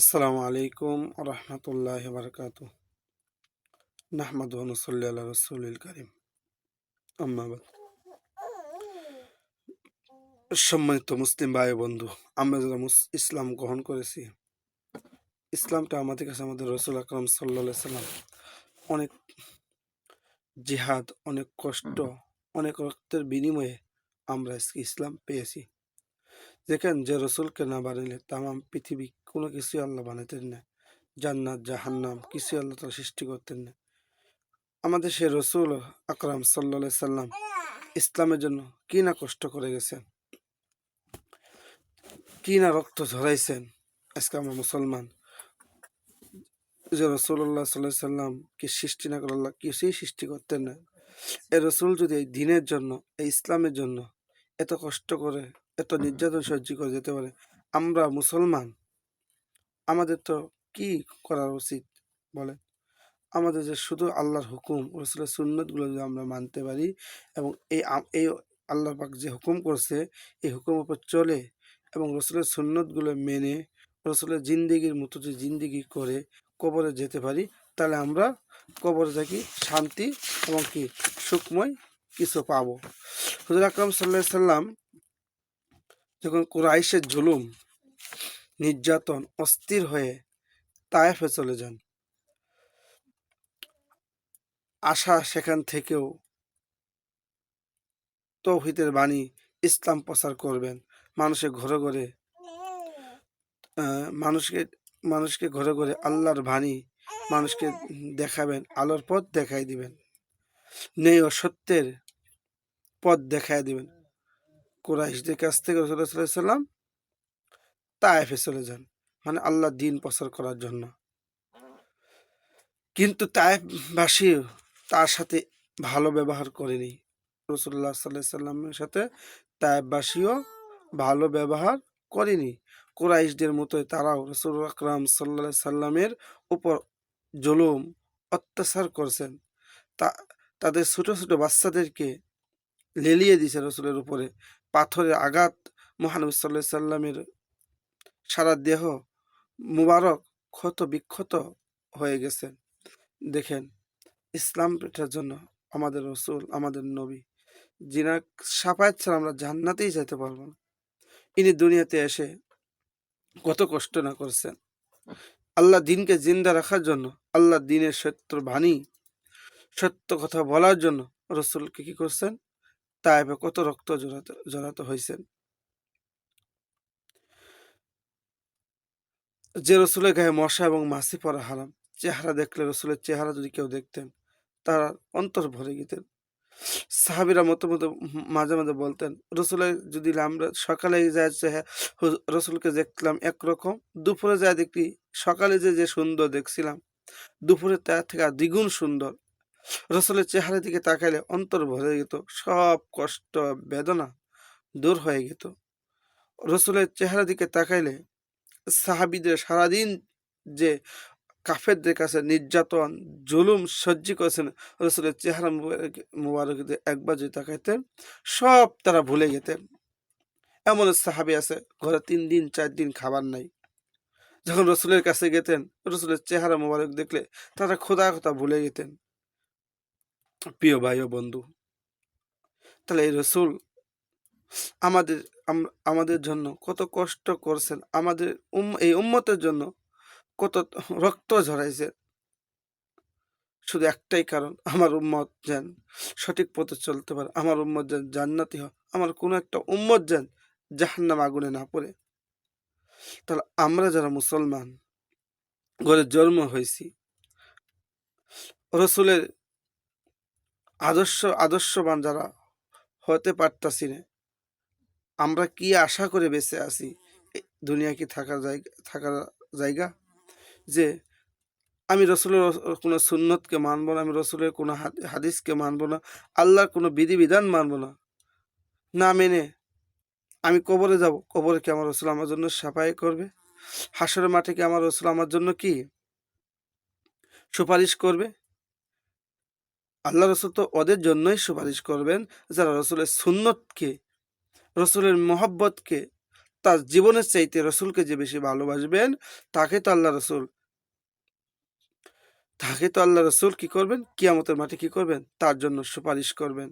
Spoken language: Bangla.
আসসালামু আলাইকুম রহমতুল্লাহ বারকাত। নাহমাদ নসল্লি আল্লাহ রসুল করিম। আম্মাবাদ সম্মানিত মুসলিম ভাই বন্ধু, আমরা যারা ইসলাম গ্রহণ করেছি, ইসলামটা আমাদের কাছে আমাদের রসুল আকরম সাল্লা সাল্লাম অনেক জিহাদ, অনেক কষ্ট, অনেক রক্তের বিনিময়ে আমরা ইসলাম পেয়েছি। দেখেন যে রসুলকে না বানাইলে তামাম পৃথিবী কোনো কিছুই আল্লাহ বানাতেন না। জান্নাত, জাহান্নাম, কিছুই আল্লাহ তারা সৃষ্টি করতেন না। আমাদের সে রসুল আকরাম সাল্লা সাল্লাম ইসলামের জন্য কি না কষ্ট করে গেছেন? কি না রক্ত ঝরাইছেন? আজকে আমরা মুসলমান। যে রসুল্লাহ সাল্লাহ সাল্লাম কি সৃষ্টি না করে আল্লাহ কিছুই সৃষ্টি করতেন না। এই রসুল যদি এই দিনের জন্য, এই ইসলামের জন্য এত কষ্ট করে এত নির্যাতন সহ্য করে যেতে পারে। আমরা মুসলমান, আমাদের তো কি করা উচিত বলে আমাদের যে শুধু আল্লাহর হুকুম, রসুলের সুন্নতগুলো যদি আমরা মানতে পারি এবং এই এই আল্লাহ পাক যে হুকুম করছে, এই হুকুমের উপর চলে এবং রসুলের সুন্নতগুলো মেনে, রসুলের জিন্দিগির মতো যে জিন্দিগি করে কবরে যেতে পারি, তাহলে আমরা কবরে থাকি শান্তি এবং কি সুখময় কিছু পাবো। হুজুর আকরম সাল্লাহ সাল্লাম যখন কুরাইশের জুলুম, নির্যাতন অস্থির হয়ে তায়েফে চলে যান আশা সেখান থেকেও তৌহিদের বাণী ইসলাম প্রচার করবেন। মানুষের ঘরে ঘরে মানুষকে মানুষকে ঘরে ঘরে আল্লাহর বাণী মানুষকে দেখাবেন, আলোর পথ দেখাই দিবেন নেই ও সত্যের পথ দেখাই দিবেন। কুরাইশদের কাছ থেকে রসুল্লাহ সাল্লাম তায়েফে চলে যান। মানে আল্লাহ দিন প্রচার করার জন্য। কিন্তু তায়েফবাসী তার সাথে ভালো ব্যবহার করেনি। রসুল্লাহ সাল্লাহ সাল্লামের সাথে তায়েববাসীও ভালো ব্যবহার করেনি। কুরাইশদের মতোই তারাও রসুল আকরাম সাল্লা সাল্লামের উপর জুলুম, অত্যাচার করছেন। তা, তাদের ছোট ছোট বাচ্চাদেরকে লেলিয়ে দিয়েছে রসুলের উপরে। পাথরের আঘাত, মহানবী সাল্লাহ সাল্লামের সারা দেহ মুবারক ক্ষত বিক্ষত হয়ে গেছে। দেখেন, ইসলাম এটার জন্য আমাদের রসুল, আমাদের নবী, যিনা সাফায়াত ছাড়া আমরা জান্নাতেই যেতে পারব না। ইনি দুনিয়াতে এসে কত কষ্ট না করছেন। আল্লাহ দিনকে জিন্দা রাখার জন্য, আল্লাহ দিনের সত্য বাণী, সত্য কথা বলার জন্য রসুলকে কি করছেন? তাই কত রক্ত জড়াতে হয়েছেন যে রসুলের গায়ে মশা এবং মাছি পরা হারাম, চেহারা দেখলে রসুলের চেহারা যদি কেউ দেখতেন, তারা অন্তর ভরে গেতেন। সাহাবিরা মতো মতো মাঝে মাঝে বলতেন রসুলের যদি আমরা সকালে যায় রসুলকে দেখলাম একরকম, দুপুরে যায় দেখি, সকালে যে যে সুন্দর দেখছিলাম, দুপুরে তার থেকে দ্বিগুণ সুন্দর। রসুলের চেহারার দিকে তাকাইলে অন্তর ভরে যেত, সব কষ্ট, বেদনা দূর হয়ে যেত। রসুলের চেহারা দিকে তাকাইলে সাহাবিদের সারাদিন যে কাফেরদের কাছে নির্যাতন, জুলুম সহ্য করেছেন রসুলের চেহারা মুবারক মুবারক একবার যদি তাকাইতেন, সব তারা ভুলে যেতেন। এমন সাহাবি আছে, ঘরে তিন দিন, চার দিন খাবার নাই। যখন রসুলের কাছে গেতেন, রসুলের চেহারা মোবারক দেখলে তারা খোদা কথা ভুলে যেতেন। প্রিয় ভাই ও বন্ধু, তাহলে এই রসুল আমাদের আমাদের জন্য কত কষ্ট করছেন, আমাদের এই উম্মতের জন্য কত রক্ত ঝরাইছে শুধু একটাই কারণ, আমার উম্মত যেন সঠিক পথে চলতে পারে, আমার উম্মত যেন জান্নাতি হয়, আমার কোনো একটা উম্মত যেন জাহান্নাম আগুনে না পড়ে। তাহলে আমরা যারা মুসলমান, ঘরে জন্ম হয়েছি, রসুলের আদর্শ, আদর্শবান যারা হতে পারতাছি না আমরা কি আশা করে বেঁচে আছি? দুনিয়া কি থাকার জায়গা থাকার জায়গা? যে আমি রসুলের কোনো সুন্নতকে মানব না, আমি রসুলের কোনো হাদ- হাদিসকে মানব না, আল্লাহর কোনো বিধিবিধান মানব না। না মেনে আমি কবরে যাব, কবরে কি আমার রসুল আমার জন্য সাফাই করবে? হাসরের মাঠে কি আমার রসুল আমার জন্য কি সুপারিশ করবে? আল্লাহ রসুল তো ওদের জন্যই সুপারিশ করবেন যারা রসুলের সুন্নতকে, রসুলের মোহব্বতকে, তার জীবনের চাইতে রসুলকে যে বেশি ভালোবাসবেন, তাকে তো আল্লাহ রসুল, তাকে তো আল্লাহ রসুল কি করবেন? কিয়ামতের মাঠে কি করবেন? তার জন্য সুপারিশ করবেন।